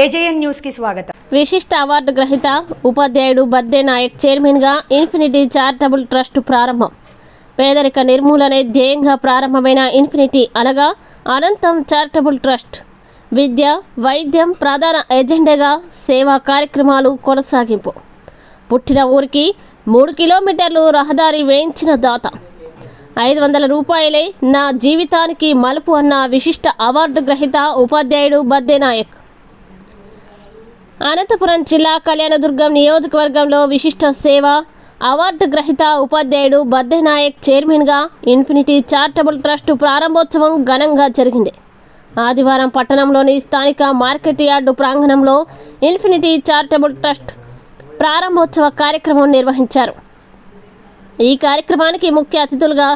AJN న్యూస్కి స్వాగతం. విశిష్ట అవార్డు గ్రహీత ఉపాధ్యాయుడు బద్దే నాయక్ చైర్మన్గా ఇన్ఫినిటీ చారిటబుల్ ట్రస్ట్ ప్రారంభం. పేదరిక నిర్మూలనే ధ్యేయంగా ప్రారంభమైన ఇన్ఫినిటీ అనగా అనంతం చారిటబుల్ ట్రస్ట్. విద్య వైద్యం ప్రధాన ఎజెండాగా సేవా కార్యక్రమాలు కొనసాగింపు. పుట్టిన ఊరికి మూడు కిలోమీటర్లు రహదారి వేయించిన దాత. ఐదు వందల రూపాయలే నా జీవితానికి మలుపు అన్న విశిష్ట అవార్డు గ్రహీత ఉపాధ్యాయుడు బద్దే నాయక్. అనంతపురం జిల్లా కళ్యాణదుర్గం నియోజకవర్గంలో విశిష్ట సేవ అవార్డు గ్రహీత ఉపాధ్యాయుడు బద్దె నాయక్ చైర్మన్గా ఇన్ఫినిటీ చారిటబుల్ ట్రస్ట్ ప్రారంభోత్సవం ఘనంగా జరిగింది. ఆదివారం పట్టణంలోని స్థానిక మార్కెట్ యార్డు ప్రాంగణంలో ఇన్ఫినిటీ చారిటబుల్ ట్రస్ట్ ప్రారంభోత్సవ కార్యక్రమం నిర్వహించారు. ఈ కార్యక్రమానికి ముఖ్య అతిథులుగా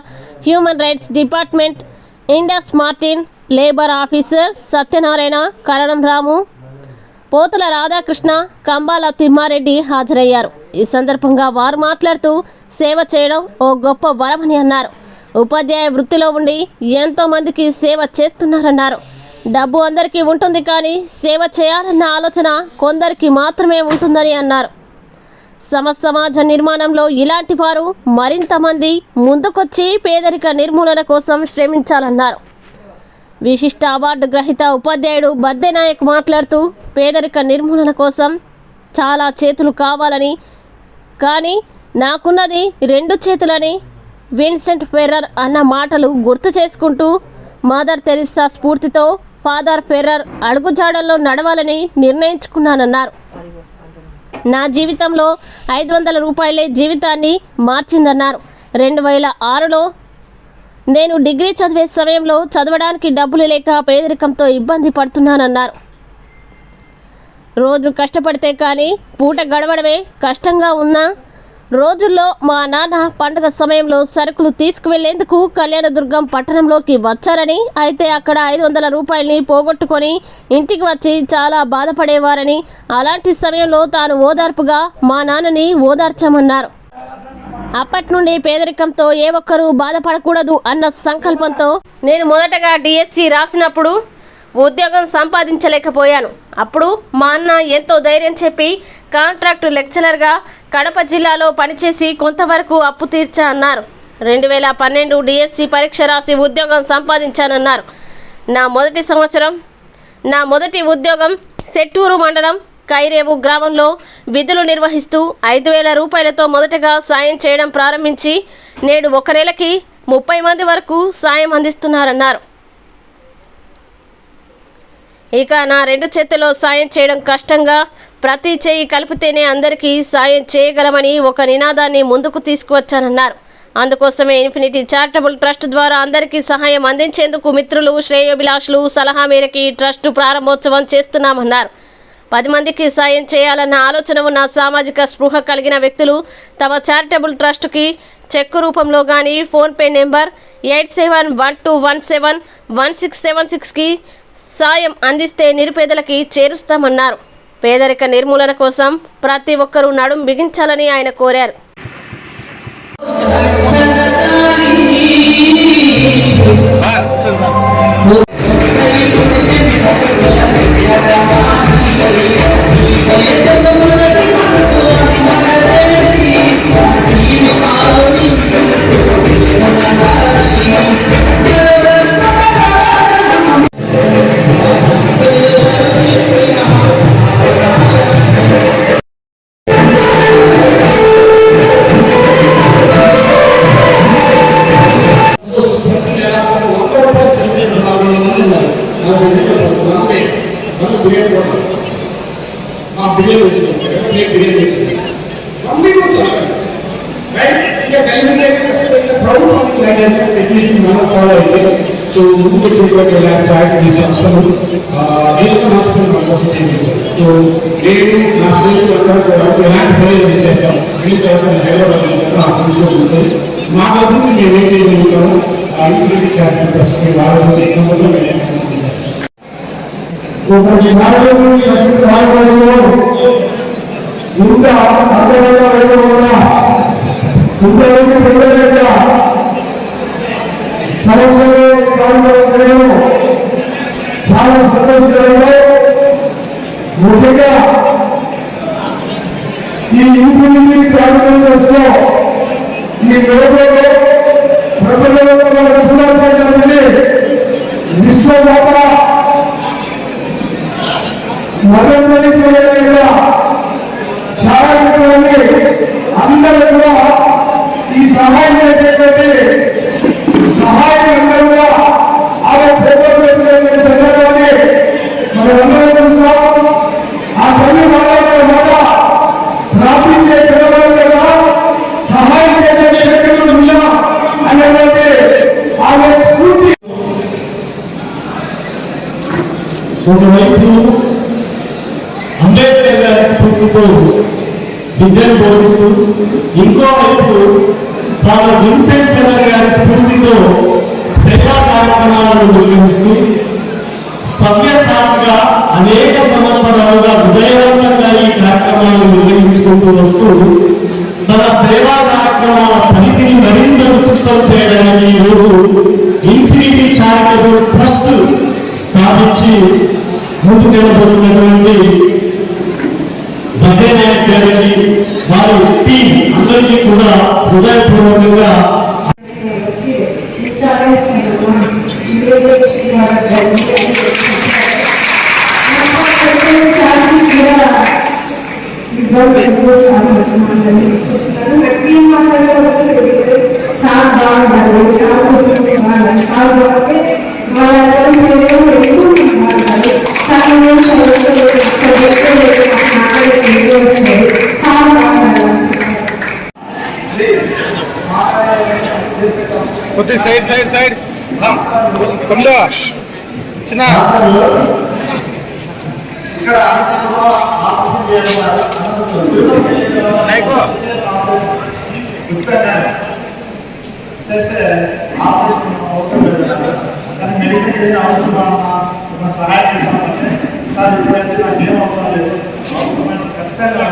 human rights department Indus Martin labour officer Satyanarayana Karanam Ramu Pothula Radhakrishna Kambala Thimmareddy హాజరయ్యారు. ఈ సందర్భంగా వారు మాట్లాడుతూ సేవ చేయడం ఓ గొప్ప వరమని అన్నారు. ఉపాధ్యాయ వృత్తిలో ఉండి ఎంతో మందికి సేవ చేస్తున్నారన్నారు. డబ్బు అందరికీ ఉంటుంది కానీ సేవ చేయాలన్న ఆలోచన కొందరికి మాత్రమే ఉంటుందని అన్నారు. సమ సమాజ నిర్మాణంలో ఇలాంటి వారు మరింత మంది ముందుకొచ్చి పేదరిక నిర్మూలన కోసం శ్రమించాలన్నారు. విశిష్ట అవార్డు గ్రహీత ఉపాధ్యాయుడు బద్దెనాయక్ మాట్లాడుతూ పేదరిక నిర్మూలన కోసం చాలా చేతులు కావాలని కానీ నాకున్నది రెండు చేతులని విన్సెంట్ ఫెర్రర్ అన్న మాటలు గుర్తు చేసుకుంటూ మదర్ తెరిసా స్ఫూర్తితో ఫాదర్ ఫెర్రర్ అడుగుజాడల్లో నడవాలని నిర్ణయించుకున్నానన్నారు. నా జీవితంలో ఐదు వందల రూపాయలే జీవితాన్ని మార్చిందన్నారు. రెండు వేల ఆరులో నేను డిగ్రీ చదివే సమయంలో చదవడానికి డబ్బులు లేక పేదరికంతో ఇబ్బంది పడుతున్నానన్నారు. రోజు కష్టపడితే కానీ పూట గడవడమే కష్టంగా ఉన్నా రోజుల్లో మా నాన్న పండుగ సమయంలో సరుకులు తీసుకువెళ్ళేందుకు కళ్యాణదుర్గం పట్టణంలోకి వచ్చారని అయితే అక్కడ ఐదు వందల రూపాయల్ని పోగొట్టుకొని ఇంటికి వచ్చి చాలా బాధపడేవారని అలాంటి సమయంలో తాను ఓదార్పుగా మా నాన్నని ఓదార్చామన్నారు. అప్పటి నుండి పేదరికంతో ఏ ఒక్కరూ బాధపడకూడదు అన్న సంకల్పంతో నేను మొదటగా డిఎస్సి రాసినప్పుడు ఉద్యోగం సంపాదించలేకపోయాను. అప్పుడు మా అన్న ఎంతో ధైర్యం చెప్పి కాంట్రాక్టు లెక్చరర్గా కడప జిల్లాలో పనిచేసి కొంతవరకు అప్పు తీర్చా అన్నారు. రెండు వేల పన్నెండు డిఎస్సి పరీక్ష రాసి ఉద్యోగం సంపాదించానన్నారు. నా మొదటి సంవత్సరం నా మొదటి ఉద్యోగం సెట్టూరు మండలం కైరేవు గ్రామంలో విధులు నిర్వహిస్తూ ఐదు వేల రూపాయలతో మొదటగా సాయం చేయడం ప్రారంభించి నేడు ఒక నెలకి ముప్పై మంది వరకు సాయం అందిస్తున్నారన్నారు. ఇక నా రెండు చేతుల్లో సాయం చేయడం కష్టంగా ప్రతి చేయి కలిపితేనే అందరికీ సాయం చేయగలమని ఒక నినాదాన్ని ముందుకు తీసుకువచ్చానన్నారు. అందుకోసమే ఇన్ఫినిటీ చారిటబుల్ ట్రస్ట్ ద్వారా అందరికీ సహాయం అందించేందుకు మిత్రులు శ్రేయోభిలాషులు సలహా మేరకు ఈ ట్రస్ట్ ప్రారంభోత్సవం చేస్తున్నామన్నారు. పది మందికి సాయం చేయాలన్న ఆలోచన ఉన్న సామాజిక స్పృహ కలిగిన వ్యక్తులు తమ చారిటబుల్ ట్రస్ట్కి చెక్కు రూపంలో కానీ PhonePe number eight seven one two one seven one six seven సిక్స్కి సాయం అందిస్తే నిరుపేదలకి చేరుస్తామన్నారు. పేదరిక నిర్మూలన కోసం ప్రతి ఒక్కరూ నడుం బిగించాలని ఆయన కోరారు. మా బిర్యానీ వచ్చింది ప్లేట్ బిర్యానీ వచ్చింది మమ్మీ వచ్చేసాను రైట్ ఇక గవర్నమెంట్ ప్రభుత్వానికి టెక్నిక్ మనం ఫాలో అయితే సో ముందుకు వచ్చేటువంటి ట్రాక్ ఈ సంస్థలు నేను హాస్పిటల్ మన కోసం సో నేను నా స్నేహితులు అందరూ కూడా ఎలాంటి పనులు చేస్తాం వీళ్ళతో హైదరాబాద్ మా దగ్గర మేము ఏం చేయగలుగుతాము ఇంటికి చార్జ్ ప్రస్తుతం ఆలోచించి ఒకసారి భారతదేశంలో ఇంత అంతరంగా వెళ్ళకుండా ఇంతవరకు వెళ్ళలేక సంవత్సరంలో ప్రారంభంలో చాలా సంతోషకరంగా ముఖ్యంగా ఈ ఇంప్లిమెంటీ చారిటబుల్లో ఈ ప్రజలలో అందరూ కూడా ఈ సహాయం చేసేటువంటి సహాయం అందరూ కూడా ఆమె ప్రభుత్వం సందర్భాన్ని మనం మనమందరం చూస్తాం. ఆ తల్లి మాట్లాడే మాట ప్రార్థించే పిల్లలు కదా సహాయం చేసే శక్తులు ఉన్నా అనేటువంటి ఆమె స్ఫూర్తి. ఒకవైపు అంబేద్కర్ గారి స్ఫూర్తితో విద్యను బోధిస్తూ ఇంకోవైపు ఫాదర్ విన్సెంట్ ఫెదర్ గారి స్ఫూర్తితో సేవా కార్యక్రమాలను నిర్వహిస్తూ సవ్యసాచిగా అనేక సంవత్సరాలుగా విజయవంతంగా ఈ కార్యక్రమాలను నిర్వహించుకుంటూ వస్తూ తన సేవా కార్యక్రమాల పరిధిని మరింత విస్తృతం చేయడానికి ఈరోజు ఇన్ఫినిటీ చారిటబుల్ ట్రస్ట్ స్థాపించి ముందుకెళ్ళబోతున్నటువంటి బద్దే నాయక్ గారికి వారి టీం అందరికీ కూడా హృదయపూర్వకంగా వచ్చి కొద్ది సైడ్ సైడ్ సైడ్ తొమ్మిదో చిన్న ఇక్కడ చేస్తే ఆపరేషన్ అవసరం లేదు కానీ మెడికల్ ఏదైనా అవసరం సహాయం చేస్తామంటే సార్ ఇప్పుడైతే నాకు ఏం అవసరం లేదు. అవసరమైన ఖచ్చితంగా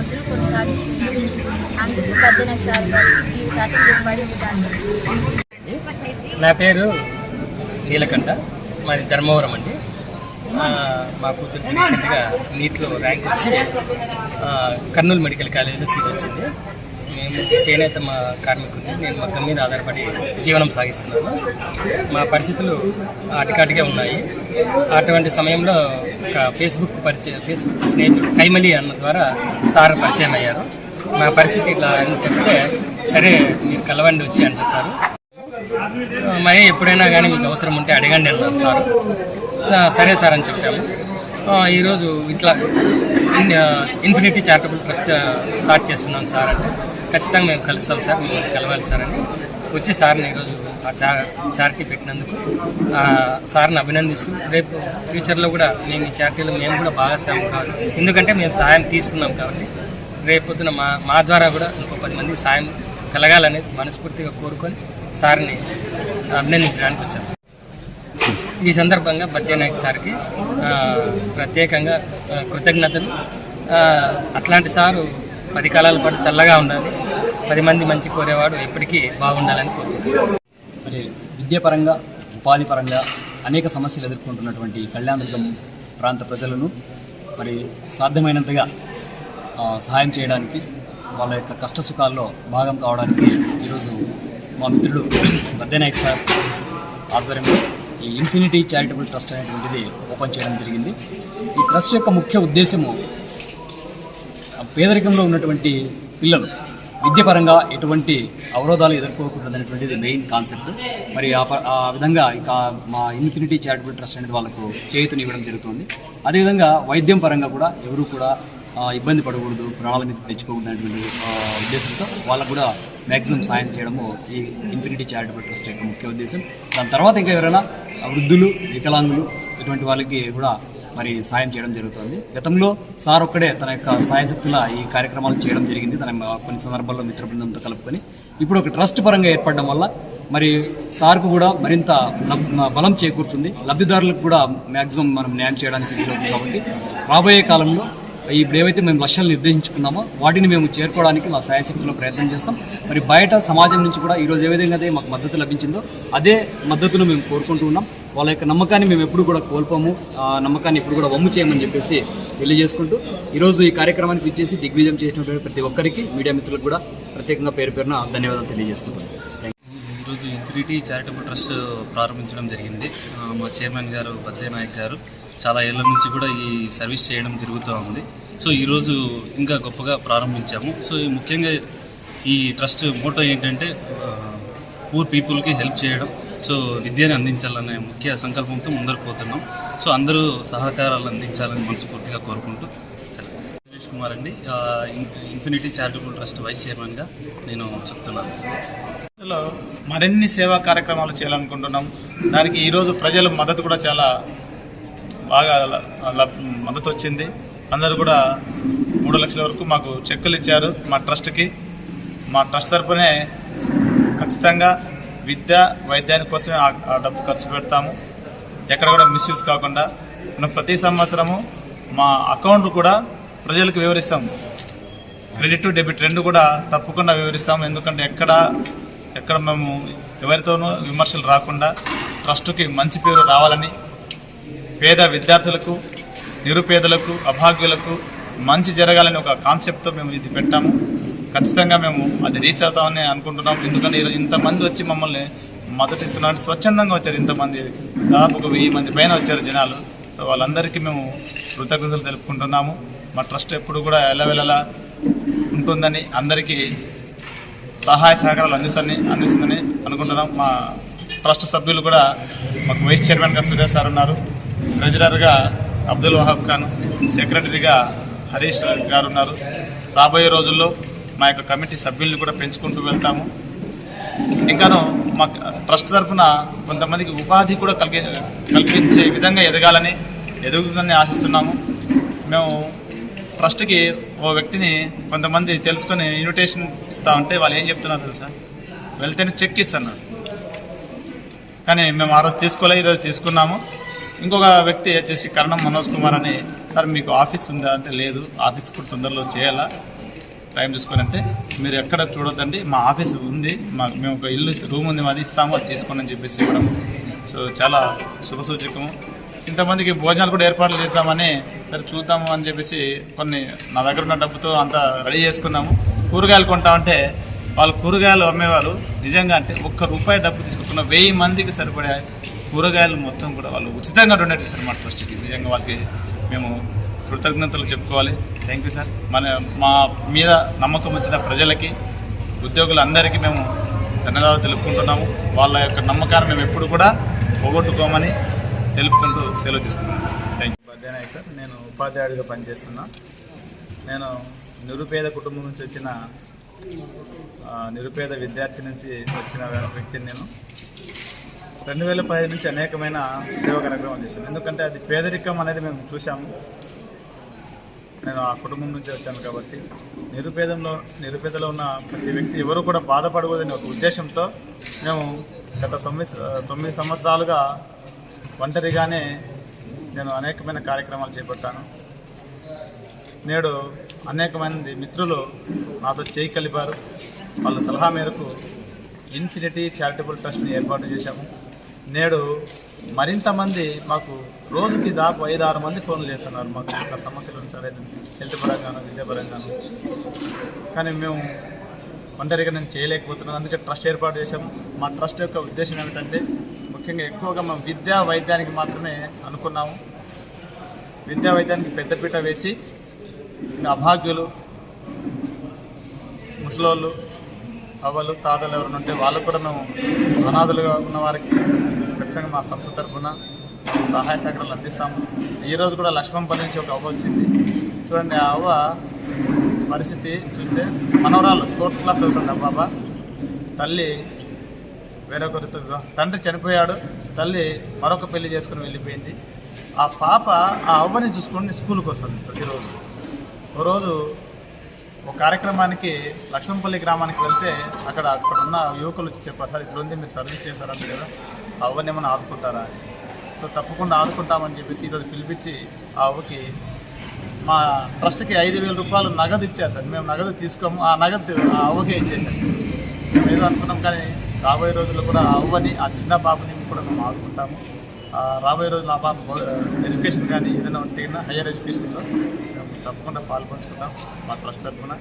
రోజులు కోర్సులు కొనసాగిస్తున్నాను. అందుకు పద్దెనిమిది సార్ గారికి జీవితాన్ని రుణపడి ఉంటాను. నా పేరు నీలకంఠ. మాది ధర్మవరం అండి. మా కూతురికి రీసెంట్గా నీట్లో ర్యాంక్ వచ్చి కర్నూలు మెడికల్ కాలేజీలో సీట్ వచ్చింది. చేనేత మా కార్మికుడిని నేను మొత్తం మీద ఆధారపడి జీవనం సాగిస్తున్నాను. మా పరిస్థితులు అటుకాటుగా ఉన్నాయి. అటువంటి సమయంలో ఒక ఫేస్బుక్ పరిచయం ఫేస్బుక్ స్నేహితుడు కైమలి అన్న ద్వారా సార్ పరిచయం అయ్యారు. మా పరిస్థితి ఇట్లా అని చెప్తే సరే మీరు కలవండి వచ్చి అని చెప్పారు. మరి ఎప్పుడైనా కానీ మీకు అవసరం ఉంటే అడగండి అన్నారు సార్. సరే సార్ అని చెప్పాము. ఈరోజు ఇట్లా ఇన్ఫినిటీ చారిటబుల్ ట్రస్ట్ స్టార్ట్ చేస్తున్నాం సార్ అంటే. ఖచ్చితంగా మేము కలుస్తాం సార్ మిమ్మల్ని కలవాలి సార్ అని. వచ్చి సార్ని ఈరోజు ఆ చా చారిటీ పెట్టినందుకు సార్ని అభినందిస్తూ రేపు ఫ్యూచర్లో కూడా మేము ఈ చారిటీలో మేము కూడా భాగస్వామ్యం కావాలి. ఎందుకంటే మేము సాయం తీసుకున్నాం కాబట్టి రేపు పొద్దున మా మా ద్వారా కూడా ఇంకో పది మంది సాయం కలగాలని మనస్ఫూర్తిగా కోరుకొని సార్ని అభినందించడానికి వచ్చాం ఈ సందర్భంగా బద్యనాయక్ సార్కి ప్రత్యేకంగా కృతజ్ఞతలు. అట్లాంటి సారు పది కాలాల పాటు చల్లగా ఉండాలి. పది మంది మంచి కోరేవాడు ఎప్పటికీ బాగుండాలని కోరుకుంటున్నాను. మరి విద్యాపరంగా ఉపాధి పరంగా అనేక సమస్యలు ఎదుర్కొంటున్నటువంటి కళ్యాణదుర్గం ప్రాంత ప్రజలను మరి సాధ్యమైనంతగా సహాయం చేయడానికి వాళ్ళ యొక్క కష్ట సుఖాల్లో భాగం కావడానికి ఈరోజు మా మిత్రుడు బద్దెనాయక్ సార్ ఆధ్వర్యంలో ఈ ఇన్ఫినిటీ చారిటబుల్ ట్రస్ట్ అనేటువంటిది ఓపెన్ చేయడం జరిగింది. ఈ ట్రస్ట్ యొక్క ముఖ్య ఉద్దేశము పేదరికంలో ఉన్నటువంటి పిల్లలు విద్యపరంగా ఎటువంటి అవరోధాలు ఎదుర్కోకూడదనేటువంటిది మెయిన్ కాన్సెప్ట్ మరి ఆ ప- ఆ విధంగా ఇంకా మా ఇన్ఫినిటీ చారిటబుల్ ట్రస్ట్ అనేది వాళ్ళకు చేయూతనివ్వడం జరుగుతుంది. అదేవిధంగా వైద్యం పరంగా కూడా ఎవరు కూడా ఇబ్బంది పడకూడదు ప్రాణాల మీద తెచ్చుకోకూడదు అనేటువంటి ఉద్దేశంతో వాళ్ళకు కూడా మ్యాక్సిమం సాయం చేయడము ఈ ఇన్ఫినిటీ చారిటబుల్ ట్రస్ట్ యొక్క ముఖ్య ఉద్దేశం. దాని తర్వాత ఇంకా ఎవరైనా వృద్ధులు వికలాంగులు ఇటువంటి వాళ్ళకి కూడా మరి సాయం చేయడం జరుగుతుంది. గతంలో సార్ ఒక్కడే తన యొక్క సాయశక్తుల ఈ కార్యక్రమాలు చేయడం జరిగింది. తన కొన్ని సందర్భాల్లో మిత్ర బృందంతో కలుపుకొని ఇప్పుడు ఒక ట్రస్ట్ పరంగా ఏర్పడడం వల్ల మరి సార్కు కూడా మరింత లబ్- బలం చేకూరుతుంది. లబ్ధిదారులకు కూడా మ్యాక్సిమం మనం న్యాయం చేయడానికి వీలవుతుంది కాబట్టి రాబోయే కాలంలో ఇప్పుడు ఏవైతే మేము లక్ష్యాలు నిర్దేశించుకున్నామో వాటిని మేము చేరుకోవడానికి మా సాయశక్తిలో ప్రయత్నం చేస్తాం. మరి బయట సమాజం నుంచి కూడా ఈరోజు ఏ విధంగా అదే మాకు మద్దతు లభించిందో అదే మద్దతును మేము కోరుకుంటూ ఉన్నాం. వాళ్ళ యొక్క నమ్మకాన్ని మేము ఎప్పుడు కూడా కోల్పోము. ఆ నమ్మకాన్ని ఎప్పుడు కూడా వమ్ము చేయమని చెప్పేసి తెలియజేసుకుంటూ ఈరోజు ఈ కార్యక్రమానికి ఇచ్చేసి దిగ్విజయం చేసినటువంటి ప్రతి ఒక్కరికి మీడియా మిత్రులకు కూడా ప్రత్యేకంగా పేరు పేరున ధన్యవాదాలు తెలియజేసుకుంటాం ఈరోజు ఇన్ఫినిటీ చారిటబుల్ ట్రస్ట్ ప్రారంభించడం జరిగింది. మా చైర్మన్ గారు బద్దే నాయక్ గారు చాలా ఏళ్ళ నుంచి కూడా ఈ సర్వీస్ చేయడం జరుగుతూ ఉంది. సో ఈరోజు ఇంకా గొప్పగా ప్రారంభించాము. సో ముఖ్యంగా ఈ ట్రస్ట్ మోటో ఏంటంటే పూర్ పీపుల్కి హెల్ప్ చేయడం సో విద్యను అందించాలనే ముఖ్య సంకల్పంతో ముందరకు పోతున్నాం. సో అందరూ సహకారాలు అందించాలని మనస్ఫూర్తిగా కోరుకుంటూ సురేష్ కుమార్ అండి. In- infinity charitable trust vice చైర్మన్గా నేను చెప్తున్నాను. ఇందులో మరిన్ని సేవా కార్యక్రమాలు చేయాలనుకుంటున్నాం. దానికి ఈరోజు ప్రజల మద్దతు కూడా చాలా బాగా మద్దతు వచ్చింది. అందరూ కూడా మూడు లక్షల వరకు మాకు చెక్కులు ఇచ్చారు మా ట్రస్ట్కి. మా ట్రస్ట్ తరపునే ఖచ్చితంగా విద్య వైద్యాని కోసమే ఆ డబ్బు ఖర్చు పెడతాము. ఎక్కడ కూడా మిస్యూజ్ కాకుండా మనం ప్రతి సంవత్సరము మా అకౌంట్ కూడా ప్రజలకు వివరిస్తాము. క్రెడిట్ డెబిట్ రెండు కూడా తప్పకుండా వివరిస్తాము. ఎందుకంటే ఎక్కడ ఎక్కడ మేము ఎవరితోనూ విమర్శలు రాకుండా ట్రస్టుకి మంచి పేరు రావాలని పేద విద్యార్థులకు నిరుపేదలకు అభాగ్యులకు మంచి జరగాలని ఒక కాన్సెప్ట్తో మేము ఇది పెట్టాము. ఖచ్చితంగా మేము అది రీచ్ అవుతామని అనుకుంటున్నాం. ఎందుకంటే ఈరోజు ఇంతమంది వచ్చి మమ్మల్ని మద్దతు ఇస్తున్నారు. స్వచ్ఛందంగా వచ్చారు ఇంతమంది. దాదాపు ఒక వెయ్యి మంది పైన వచ్చారు జనాలు. సో వాళ్ళందరికీ మేము కృతజ్ఞతలు తెలుపుకుంటున్నాము. మా ట్రస్ట్ ఎప్పుడు కూడా ఎలవెలలా ఉంటుందని అందరికీ సహాయ సహకారాలు అందిస్తారని అందిస్తుందని అనుకుంటున్నాం. మా ట్రస్ట్ సభ్యులు కూడా మాకు వైస్ చైర్మన్గా సురేష్ సార్ ఉన్నారు. ట్రెజరర్గా అబ్దుల్ వహాబ్ ఖాన్ సెక్రటరీగా హరీష్ గారు ఉన్నారు. రాబోయే రోజుల్లో మా యొక్క కమిటీ సభ్యుల్ని కూడా పెంచుకుంటూ వెళ్తాము. ఇంకాను మా ట్రస్ట్ తరఫున కొంతమందికి ఉపాధి కూడా కలిగి కల్పించే విధంగా ఎదగాలని ఎదుగుతుందని ఆశిస్తున్నాము. మేము ట్రస్ట్కి ఓ వ్యక్తిని కొంతమంది తెలుసుకొని ఇన్విటేషన్ ఇస్తా ఉంటే వాళ్ళు ఏం చెప్తున్నారు తెలుసా? వెళ్తేనే చెక్ ఇస్తున్నారు కానీ మేము ఆ రోజు తీసుకోలే ఈరోజు తీసుకున్నాము. ఇంకొక వ్యక్తి వచ్చేసి కరణం మనోజ్ కుమార్ అని సార్ మీకు ఆఫీస్ ఉందా? అంటే లేదు. ఆఫీస్ కూడా తొందరలో చేయాలా? టైం చూసుకొని అంటే మీరు ఎక్కడ చూడొద్దండి. మా ఆఫీస్ ఉంది. మా మేము ఒక ఇల్లు రూమ్ ఉంది. మాది ఇస్తాము. అది తీసుకోండి అని చెప్పేసి ఇవ్వడం. సో చాలా శుభసూచకము. ఇంతమందికి భోజనాలు కూడా ఏర్పాట్లు చేద్దామని సరే చూద్దాము అని చెప్పేసి కొన్ని నా దగ్గర ఉన్న డబ్బుతో అంతా రెడీ చేసుకున్నాము. కూరగాయలు కొంటామంటే వాళ్ళు కూరగాయలు అమ్మేవాళ్ళు. నిజంగా అంటే ఒక్క రూపాయి డబ్బు తీసుకుంటున్న వెయ్యి మందికి సరిపడే కూరగాయలు మొత్తం కూడా వాళ్ళు ఉచితంగా డొనేట్ చేశారు మా ట్రస్ట్కి. నిజంగా వాళ్ళకి మేము కృతజ్ఞతలు చెప్పుకోవాలి. థ్యాంక్ యూ సార్ మన మా మీద నమ్మకం వచ్చిన ప్రజలకి ఉద్యోగులందరికీ మేము ధన్యవాదాలు తెలుపుకుంటున్నాము. వాళ్ళ యొక్క నమ్మకాన్ని మేము ఎప్పుడు కూడా పోగొట్టుకోమని తెలుపుకుంటూ సెలవు తీసుకుంటున్నాను థ్యాంక్ యూ ఉపాధ్యాయ సార్ నేను ఉపాధ్యాయుడిగా పనిచేస్తున్నా. నేను నిరుపేద కుటుంబం నుంచి వచ్చిన నిరుపేద విద్యార్థి నుంచి వచ్చిన వ్యక్తిని నేను. రెండు వేల పది నుంచి అనేకమైన సేవా కార్యక్రమాలు చేశాను. ఎందుకంటే అది పేదరికం అనేది మేము చూసాము నేను ఆ కుటుంబం నుంచి వచ్చాను కాబట్టి నిరుపేదంలో నిరుపేదలో ఉన్న ప్రతి వ్యక్తి ఎవరు కూడా బాధపడకూడదనే ఒక ఉద్దేశంతో మేము గత తొమ్మిది తొమ్మిది సంవత్సరాలుగా ఒంటరిగానే నేను అనేకమైన కార్యక్రమాలు చేపట్టాను. నేడు అనేక మంది మిత్రులు నాతో చేయి కలిపారు. వాళ్ళ సలహా మేరకు ఇన్ఫినిటీ చారిటబుల్ ట్రస్ట్ని ఏర్పాటు చేశాము. నేడు మరింత మంది మాకు రోజుకి దాపు ఐదు ఆరు మంది ఫోన్లు చేస్తున్నారు. మాకు యొక్క సమస్యలు సరే హెల్త్ పరంగాను విద్యాపరంగాను కానీ మేము ఒంటరిగా నేను చేయలేకపోతున్నాను. అందుకే ట్రస్ట్ ఏర్పాటు చేశాము మా ట్రస్ట్ యొక్క ఉద్దేశం ఏమిటంటే ముఖ్యంగా ఎక్కువగా మా విద్యా వైద్యానికి మాత్రమే అనుకున్నాము. విద్యా వైద్యానికి పెద్దపీట వేసి అభాగ్యులు ముసలోళ్ళు అవ్వలు తాతలు ఎవరైనా ఉంటే వాళ్ళకు కూడా మేము అనాథలుగా ఉన్న వారికి ఖచ్చితంగా మా సంస్థ తరఫున సహాయ సహకారాలు అందిస్తాము. ఈరోజు కూడా లక్ష్మంపల్లి నుంచి ఒక అవ్వ వచ్చింది. చూడండి ఆ అవ్వ పరిస్థితి చూస్తే మనవరాలు ఫోర్త్ క్లాస్ అవుతుంది ఆ పాప. తల్లి వేరొకరితో వివాహం తండ్రి చనిపోయాడు. తల్లి మరొక పెళ్ళి చేసుకుని వెళ్ళిపోయింది. ఆ పాప ఆ అవ్వని చూసుకొని స్కూల్కి వస్తుంది ప్రతిరోజు. ఓ రోజు ఒక కార్యక్రమానికి లక్ష్మంపల్లి గ్రామానికి వెళ్తే అక్కడ అక్కడ ఉన్న యువకులు వచ్చి చెప్పారు సార్ ఇక్కడ ఉంది మీరు సర్వీస్ చేశారంట కదా. అవ్వనేమని అవ్వని ఏమైనా ఆదుకుంటారా సో తప్పకుండా ఆదుకుంటామని చెప్పేసి ఈరోజు పిలిపించి ఆ అవ్వకి మా ట్రస్ట్కి ఐదు వేల రూపాయలు నగదు ఇచ్చారు సార్. మేము నగదు తీసుకోము. ఆ నగదు ఆ అవ్వకే ఇచ్చేసాం మేము ఏదో అనుకున్నాం కానీ రాబోయే రోజుల్లో కూడా ఆ అవ్వని ఆ చిన్న పాపని కూడా మేము ఆదుకుంటాము. రాబోయే రోజుల్లో ఆ పాప ఎడ్యుకేషన్ కానీ ఏదైనా ఉంటే హయ్యర్ ఎడ్యుకేషన్లో మేము తప్పకుండా పాల్పంచుకుంటాం మా ట్రస్ట్ తరఫున.